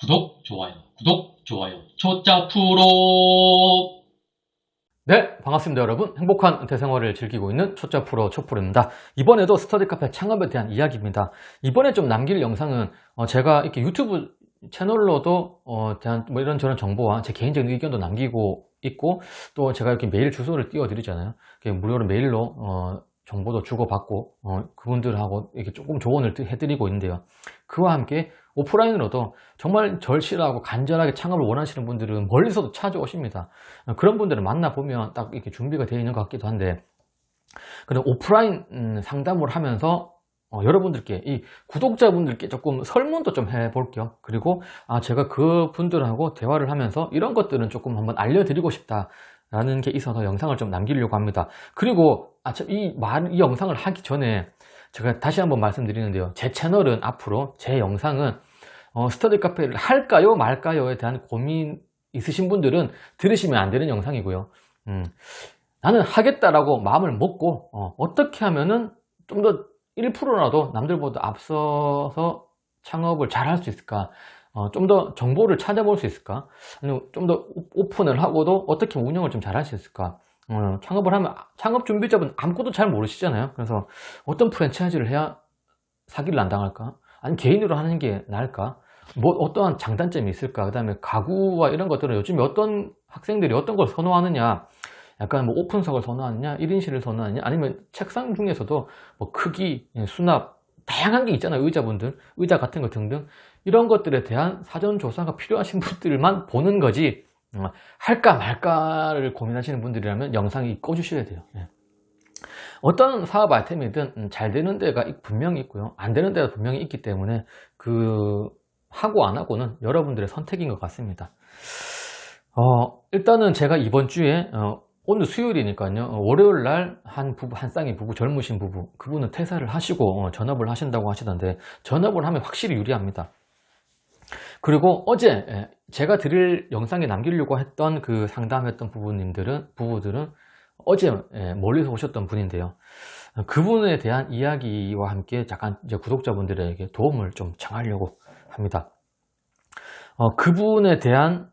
구독, 좋아요, 구독, 좋아요, 초짜 프로. 네, 반갑습니다, 여러분. 행복한 대생활을 즐기고 있는 초짜 프로 초프로입니다. 이번에도 스터디 카페 창업에 대한 이야기입니다. 이번에 좀 남길 영상은 어, 제가 이렇게 유튜브 채널로도 어, 대한 뭐 이런저런 정보와 제 개인적인 의견도 남기고 있고 또 제가 이렇게 메일 주소를 띄워드리잖아요. 무료로 메일로 어, 정보도 주고받고 어, 그분들하고 이렇게 조금 조언을 드- 해드리고 있는데요. 그와 함께 오프라인으로도 정말 절실하고 간절하게 창업을 원하시는 분들은 멀리서도 찾아오십니다. 어, 그런 분들을 만나보면 딱 이렇게 준비가 되어 있는 것 같기도 한데, 그런 오프라인 음, 상담을 하면서 어, 여러분들께, 이 구독자분들께 조금 설문도 좀 해볼게요. 그리고, 아, 제가 그 분들하고 대화를 하면서 이런 것들은 조금 한번 알려드리고 싶다 라는 게 있어서 영상을 좀 남기려고 합니다. 그리고, 아, 저이 말, 이 영상을 하기 전에 제가 다시 한번 말씀드리는데요. 제 채널은 앞으로, 제 영상은 어, 스터디 카페를 할까요, 말까요에 대한 고민 있으신 분들은 들으시면 안 되는 영상이고요. 음, 나는 하겠다라고 마음을 먹고 어, 떻게 하면은 좀 더 1%라도 남들보다 앞서서 창업을 잘 할 수 있을까? 어, 좀 더 정보를 찾아볼 수 있을까? 아니면 좀 더 오픈을 하고도 어떻게 운영을 좀 잘 할 수 있을까? 어, 창업을 하면 창업 준비자분 아무것도 잘 모르시잖아요. 그래서 어떤 프랜차이즈를 해야 사기를 안 당할까? 아니 개인으로 하는 게 나을까? 뭐 어떠한 장단점이 있을까? 그다음에 가구와 이런 것들은 요즘에 어떤 학생들이 어떤 걸 선호하느냐? 약간 뭐 오픈석을 선호하느냐, 1인실을 선호하느냐, 아니면 책상 중에서도 뭐 크기, 예, 수납, 다양한 게 있잖아요. 의자분들, 의자 같은 거 등등. 이런 것들에 대한 사전 조사가 필요하신 분들만 보는 거지, 어, 할까 말까를 고민하시는 분들이라면 영상이 꺼주셔야 돼요. 예. 어떤 사업 아이템이든 음, 잘 되는 데가 있- 분명히 있고요. 안 되는 데가 분명히 있기 때문에 그 하고 안 하고는 여러분들의 선택인 것 같습니다. 어, 일단은 제가 이번 주에 어, 오늘 수요일이니까요. 어, 월요일 날 한 부부, 한 쌍의 부부, 젊으신 부부, 그분은 퇴사를 하시고 어, 전업을 하신다고 하시던데 전업을 하면 확실히 유리합니다. 그리고 어제 예, 제가 드릴 영상에 남기려고 했던 그 상담했던 부부님들은 부부들은 어제 예, 멀리서 오셨던 분인데요. 어, 그분에 대한 이야기와 함께 잠깐 이제 구독자분들에게 도움을 좀 청하려고 합니다. 어, 그분에 대한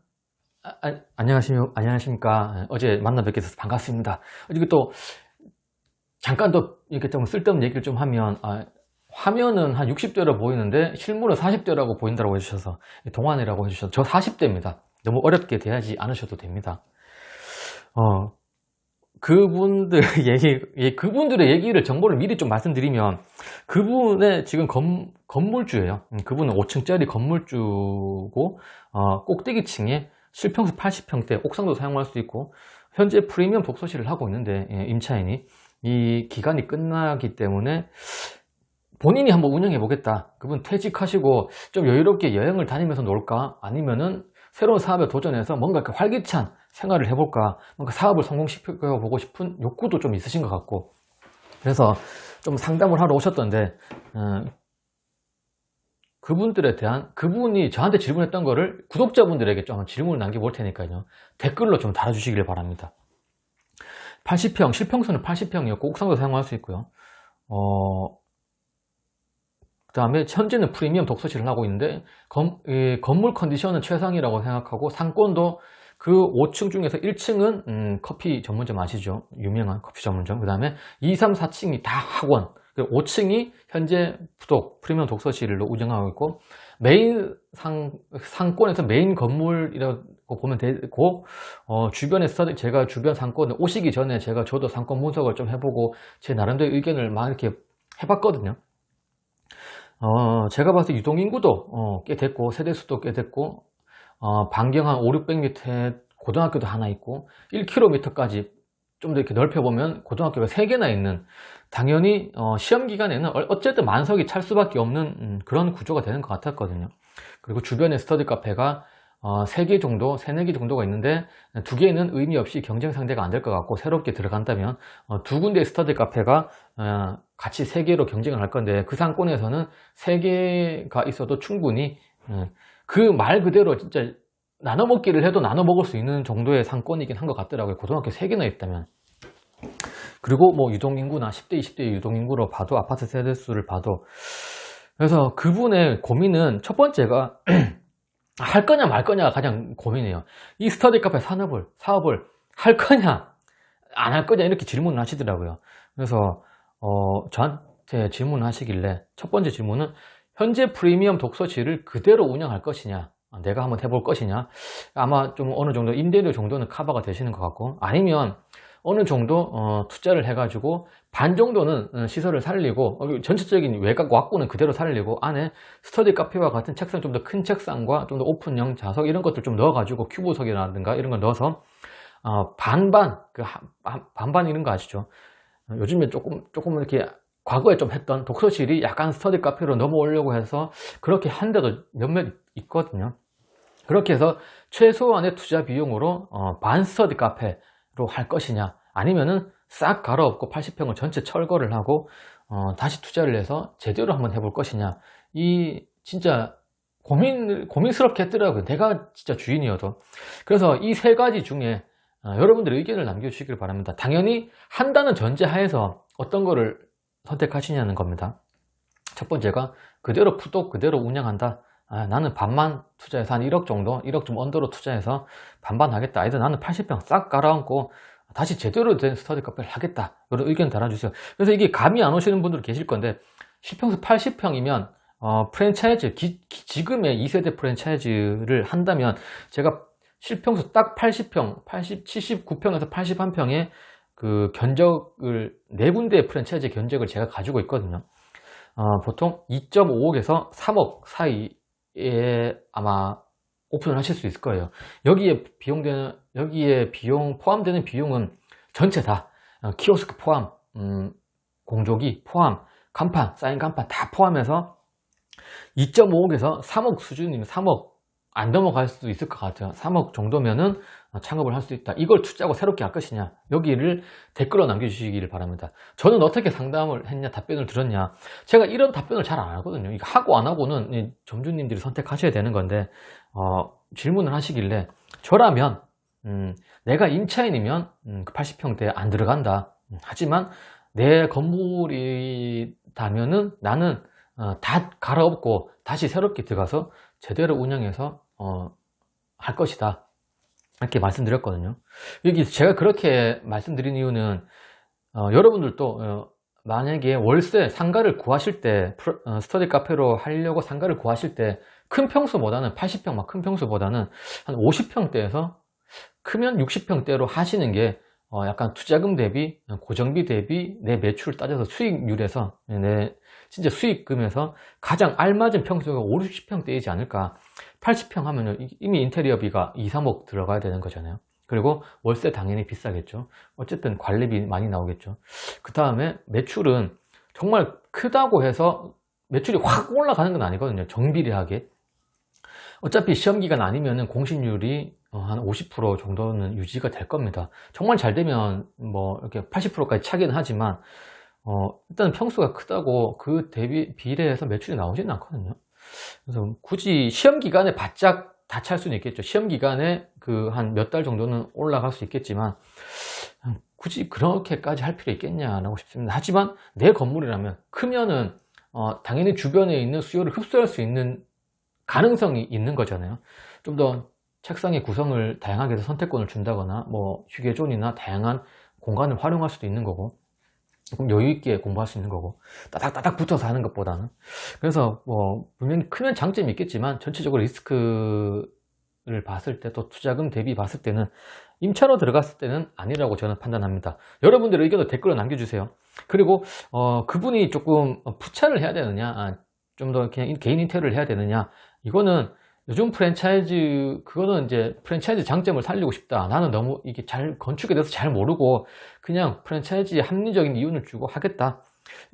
아, 아, 안녕하십니까? 안녕하십니까? 예, 어제 만나 뵙게 돼서 반갑습니다. 그리고 또 잠깐 더 이렇게 좀 쓸데없는 얘기를 좀 하면 아, 화면은 한 60대로 보이는데 실물은 40대라고 보인다고 해주셔서 동안이라고 해주셔서 저 40대입니다. 너무 어렵게 대하지 않으셔도 됩니다. 어, 그분들 얘기, 예, 그분들의 얘기를 정보를 미리 좀 말씀드리면 그분의 지금 건, 건물주예요. 음, 그분은 5층짜리 건물주고 어, 꼭대기층에 실평수 80평대 옥상도 사용할 수 있고 현재 프리미엄 독서실을 하고 있는데 예, 임차인이 이 기간이 끝나기 때문에 본인이 한번 운영해 보겠다. 그분 퇴직하시고 좀 여유롭게 여행을 다니면서 놀까? 아니면은 새로운 사업에 도전해서 뭔가 이렇게 활기찬 생활을 해볼까? 뭔가 사업을 성공시켜 보고 싶은 욕구도 좀 있으신 것 같고. 그래서 좀 상담을 하러 오셨던데, 어, 그분들에 대한, 그분이 저한테 질문했던 거를 구독자분들에게 좀 질문을 남겨볼 테니까요. 댓글로 좀 달아주시길 바랍니다. 80평, 실평수는 80평이었고, 옥상도 사용할 수 있고요. 어, 그 다음에 현재는 프리미엄 독서실을 하고 있는데 건, 이 건물 컨디션은 최상이라고 생각하고 상권도 그 5층 중에서 1층은 음, 커피 전문점 아시죠? 유명한 커피 전문점. 그 다음에 2, 3, 4층이 다 학원. 5층이 현재 부독 프리미엄 독서실로 운영하고 있고 메인 상, 상권에서 메인 건물이라고 보면 되고 어, 주변에 스터디 제가 주변 상권을 오시기 전에 제가 저도 상권 분석을 좀 해보고 제 나름대로 의견을 막 이렇게 해봤거든요. 어, 제가 봤을 때 유동인구도 어, 꽤 됐고, 세대수도 꽤 됐고, 어, 반경 한 5, 600m에 고등학교도 하나 있고, 1km까지 좀 더 이렇게 넓혀보면 고등학교가 3개나 있는, 당연히, 어, 시험 기간에는 어- 어쨌든 만석이 찰 수밖에 없는 음, 그런 구조가 되는 것 같았거든요. 그리고 주변에 스터디 카페가 어, 3개 정도, 3, 4개 정도가 있는데, 두 개는 의미 없이 경쟁 상대가 안 될 것 같고, 새롭게 들어간다면, 어, 두 군데의 스터디 카페가 어, 같이 세 개로 경쟁을 할 건데 그 상권에서는 세 개가 있어도 충분히 그말 그대로 진짜 나눠 먹기를 해도 나눠 먹을 수 있는 정도의 상권이긴 한 것 같더라고요. 고등학교 세 개나 있다면. 그리고 뭐 유동인구나 10대, 20대 유동인구로 봐도 아파트 세대 수를 봐도 그래서 그분의 고민은 첫 번째가 할 거냐 말 거냐가 가장 고민이에요. 이 스터디 카페 산업을, 사업을 할 거냐, 안 할 거냐 이렇게 질문을 하시더라고요. 그래서, 어, 저한테 질문을 하시길래 첫 번째 질문은 현재 프리미엄 독서실을 그대로 운영할 것이냐, 내가 한번 해볼 것이냐, 아마 좀 어느 정도 임대료 정도는 커버가 되시는 것 같고, 아니면 어느 정도 어, 투자를 해가지고 반 정도는 어, 시설을 살리고 어, 전체적인 외곽 왁구는 그대로 살리고 안에 스터디 카페와 같은 책상 좀 더 큰 책상과 좀 더 오픈형 좌석 이런 것들 좀 넣어가지고 큐브석이라든가 이런 걸 넣어서 어, 반반 그 반반 이런 거 아시죠? 어, 요즘에 조금 조금 이렇게 과거에 좀 했던 독서실이 약간 스터디 카페로 넘어오려고 해서 그렇게 한 데도 몇몇 있거든요. 그렇게 해서 최소한의 투자 비용으로 어, 반 스터디 카페로 할 것이냐 아니면은 싹 갈아엎고 80평을 전체 철거를 하고 어, 다시 투자를 해서 제대로 한번 해볼 것이냐. 이 진짜 고민 고민스럽게 했더라고요. 내가 진짜 주인이어도. 그래서 이 세 가지 중에 어, 여러분들의 의견을 남겨주시길 바랍니다. 당연히 한다는 전제하에서 어떤 거를 선택하시냐는 겁니다. 첫 번째가 그대로 푸독 그대로 운영한다. 아, 나는 반만 투자해서 한 1억 정도 1억 좀 언더로 투자해서 반반 하겠다. 아니다. 나는 80평 싹 깔아앉고 다시 제대로 된 스터디 카페를 하겠다. 이런 의견 달아주세요. 그래서 이게 감이 안 오시는 분들 계실 건데 실평수 80평이면 어, 프랜차이즈 기- 기- 지금의 2세대 프랜차이즈를 한다면 제가 실평수 딱 80평 80, 79평에서 81평의 그 견적을 네 군데의 프랜차이즈 견적을 제가 가지고 있거든요. 어, 보통 2.5억에서 3억 사이에 아마 오픈을 하실 수 있을 거예요. 여기에 비용되는 여기에 비용 포함되는 비용은 전체 다 어, 키오스크 포함, 음, 공조기 포함, 간판, 사인 간판 다 포함해서 2.5억에서 3억 수준이면 3억 안 넘어갈 수도 있을 것 같아요. 3억 정도면은 어, 창업을 할 수 있다. 이걸 투자하고 새롭게 할 것이냐? 여기를 댓글로 남겨주시기를 바랍니다. 저는 어떻게 상담을 했냐, 답변을 들었냐. 제가 이런 답변을 잘 안 하거든요. 이거 하고 안 하고는 이 점주님들이 선택하셔야 되는 건데, 어, 질문을 하시길래, 저라면, 음, 내가 임차인이면, 음, 80평대에 안 들어간다. 음, 하지만, 내 건물이다면은 나는, 어, 다 갈아엎고 다시 새롭게 들어가서 제대로 운영해서, 어, 할 것이다. 이렇게 말씀드렸거든요. 여기 제가 그렇게 말씀드린 이유는, 어, 여러분들도, 어, 만약에 월세 상가를 구하실 때 어, 스터디 카페로 하려고 상가를 구하실 때 큰 평수보다는 80평 막 큰 평수보다는 한 50평대에서 크면 60평대로 하시는 게 어, 약간 투자금 대비 어, 고정비 대비 내 매출 따져서 수익률에서 내 진짜 수익금에서 가장 알맞은 평수가 5, 60평 대이지 않을까 80평 하면은 이- 이미 인테리어비가 2, 3억 들어가야 되는 거잖아요 그리고 월세 당연히 비싸겠죠 어쨌든 관리비 많이 나오겠죠 그 다음에 매출은 정말 크다고 해서 매출이 확 올라가는 건 아니거든요. 정비례하게. 어차피 시험 기간 아니면은 공신률이 어, 한50% 정도는 유지가 될 겁니다. 정말 잘 되면 뭐 이렇게 80%까지 차기는 하지만 어, 일단 평수가 크다고 그 대비 비례해서 매출이 나오지는 않거든요. 그래서 굳이 시험 기간에 바짝 다 찰 수는 있겠죠. 시험 기간에 그 한 몇 달 정도는 올라갈 수 있겠지만 음, 굳이 그렇게까지 할 필요 있겠냐라고 싶습니다. 하지만 내 건물이라면 크면은 어, 당연히 주변에 있는 수요를 흡수할 수 있는 가능성이 있는 거잖아요. 좀 더 책상의 구성을 다양하게 해서 선택권을 준다거나 뭐 휴게존이나 다양한 공간을 활용할 수도 있는 거고 조금 여유 있게 공부할 수 있는 거고 따닥따닥 붙어서 하는 것보다는 그래서 뭐 분명히 크면 장점이 있겠지만 전체적으로 리스크를 봤을 때 또 투자금 대비 봤을 때는 임차로 들어갔을 때는 아니라고 저는 판단합니다. 여러분들의 의견도 댓글로 남겨주세요. 그리고 어, 그분이 조금 푸차를 해야 되느냐, 좀 더 그냥 개인 인테리어를 해야 되느냐, 이거는 요즘 프랜차이즈, 그거는 이제 프랜차이즈 장점을 살리고 싶다. 나는 너무 이게 잘, 건축에 대해서 잘 모르고 그냥 프랜차이즈에 합리적인 이유를 주고 하겠다.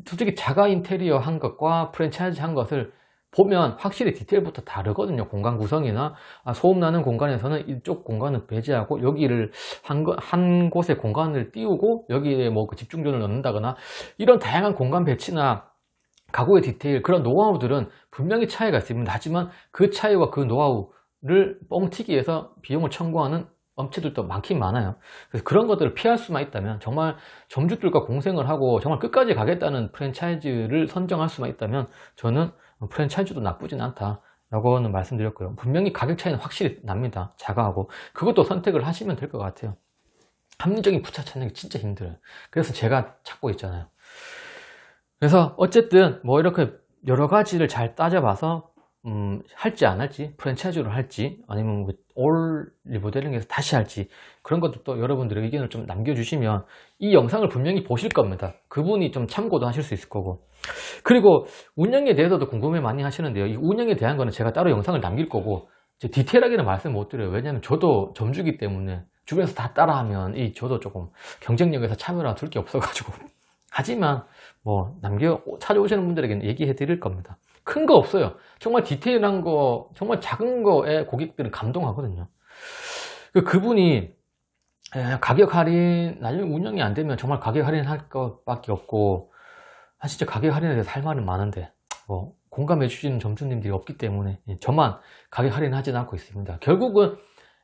솔직히 자가 인테리어 한 것과 프랜차이즈 한 것을 보면 확실히 디테일부터 다르거든요. 공간 구성이나 아, 소음 나는 공간에서는 이쪽 공간을 배제하고 여기를 한, 거- 한 곳에 공간을 띄우고 여기에 뭐 그 집중전을 넣는다거나 이런 다양한 공간 배치나 가구의 디테일 그런 노하우들은 분명히 차이가 있습니다. 하지만 그 차이와 그 노하우를 뻥튀기해서 비용을 청구하는 업체들도 많긴 많아요. 그래서 그런 것들을 피할 수만 있다면 정말 점주들과 공생을 하고 정말 끝까지 가겠다는 프랜차이즈를 선정할 수만 있다면 저는 프랜차이즈도 나쁘진 않다. 라고는 말씀드렸고요. 분명히 가격 차이는 확실히 납니다. 자가하고. 그것도 선택을 하시면 될 것 같아요. 합리적인 부차 찾는 게 진짜 힘들어요. 그래서 제가 찾고 있잖아요. 그래서 어쨌든 뭐 이렇게 여러 가지를 잘 따져봐서 음, 할지 안 할지 프랜차이즈로 할지 아니면 뭐올 리모델링에서 다시 할지 그런 것도 또 여러분들의 의견을 좀 남겨주시면 이 영상을 분명히 보실 겁니다. 그분이 좀 참고도 하실 수 있을 거고 그리고 운영에 대해서도 궁금해 많이 하시는데요. 이 운영에 대한 거는 제가 따로 영상을 남길 거고 디테일하게는 말씀 못 드려요. 왜냐하면 저도 점주기 때문에 주변에서 다 따라하면 이 저도 조금 경쟁력에서 차별화 둘게 없어가지고 하지만 뭐 남겨 찾아오시는 분들에게는 얘기해 드릴 겁니다. 큰 거 없어요. 정말 디테일한 거, 정말 작은 거에 고객들은 감동하거든요. 그 그분이 에, 가격 할인, 나중에 운영이 안 되면 정말 가격 할인 할 것밖에 없고, 아, 진짜 가격 할인에 대해서 할 말은 많은데, 뭐, 공감해 주시는 점주님들이 없기 때문에, 예, 저만 가격 할인하지는 않고 있습니다. 결국은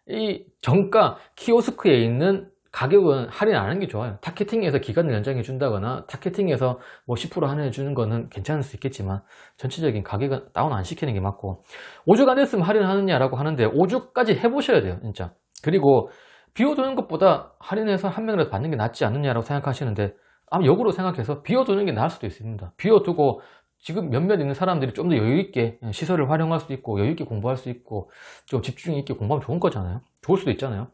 이 정가 키오스크에 있는 가격은 할인 안 하는 게 좋아요. 타겟팅에서 기간을 연장해 준다거나 타겟팅에서 뭐 10% 할인해 주는 거는 괜찮을 수 있겠지만 전체적인 가격은 다운 안 시키는 게 맞고 5주가 안 됐으면 할인하느냐라고 하는데 5주까지 해보셔야 돼요, 진짜. 그리고 비워두는 것보다 할인해서 한 명이라도 받는 게 낫지 않느냐라고 생각하시는데 아마 역으로 생각해서 비워두는 게 나을 수도 있습니다. 비워두고 지금 몇몇 있는 사람들이 좀 더 여유 있게 시설을 활용할 수 있고 여유 있게 공부할 수 있고 좀 집중 있게 공부하면 좋은 거잖아요. 좋을 수도 있잖아요.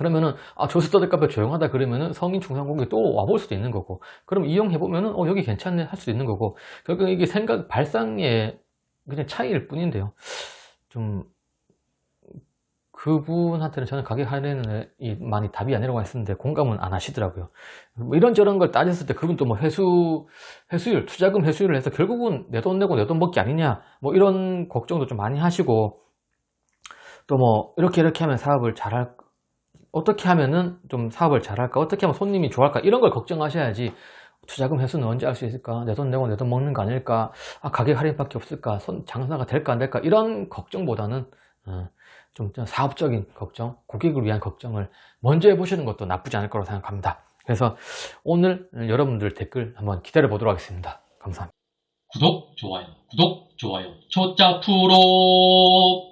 그러면은 아 조스터드 카페 조용하다 그러면은 성인 중상공이 또 와볼 수도 있는 거고. 그럼 이용해 보면은 어 여기 괜찮네 할 수도 있는 거고. 결국 이게 생각 발상의 그냥 차이일 뿐인데요. 좀 그분한테는 저는 가격 할인은 이 많이 답이 아니라고 했었는데 공감은 안 하시더라고요. 뭐 이런저런 걸 따졌을 때 그분 또뭐 회수 회수율 투자금 회수율을 해서 결국은 내 돈 내고 내 돈 먹기 아니냐 뭐 이런 걱정도 좀 많이 하시고 또 뭐 이렇게 이렇게 하면 사업을 잘할 어떻게 하면은 좀 사업을 잘할까? 어떻게 하면 손님이 좋아할까? 이런 걸 걱정하셔야지 투자금 회수는 언제 할 수 있을까? 내 돈 내고 내 돈 먹는 거 아닐까? 아, 가격 할인밖에 없을까? 손, 장사가 될까 안 될까? 이런 걱정보다는 어, 좀 사업적인 걱정, 고객을 위한 걱정을 먼저 해보시는 것도 나쁘지 않을 거라고 생각합니다. 그래서 오늘 여러분들 댓글 한번 기다려 보도록 하겠습니다. 감사합니다. 구독, 좋아요, 구독, 좋아요, 초짜 프로!